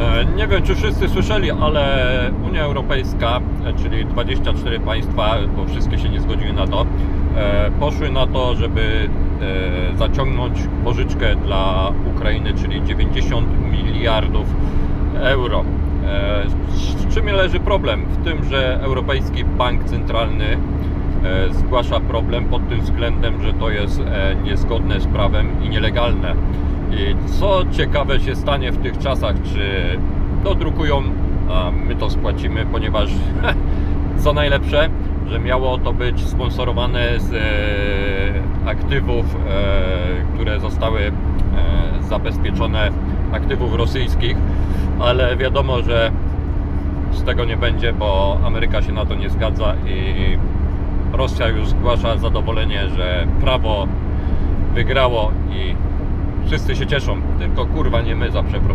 E, Nie wiem, czy wszyscy słyszeli, ale Unia Europejska, e, czyli 24 państwa, bo wszystkie się nie zgodziły na to, e, poszły na to, żeby zaciągnąć pożyczkę dla Ukrainy, czyli 90 miliardów euro. Z czym leży problem? W tym, że Europejski Bank Centralny zgłasza problem pod tym względem, że to jest niezgodne z prawem i nielegalne. Co ciekawe się stanie w tych czasach, czy dodrukują, a my to spłacimy, ponieważ co najlepsze, że miało to być sponsorowane z e, aktywów, e, które zostały e, zabezpieczone, aktywów rosyjskich, ale wiadomo, że z tego nie będzie, bo Ameryka się na to nie zgadza i Rosja już zgłasza zadowolenie, że prawo wygrało i wszyscy się cieszą, tylko kurwa nie my za.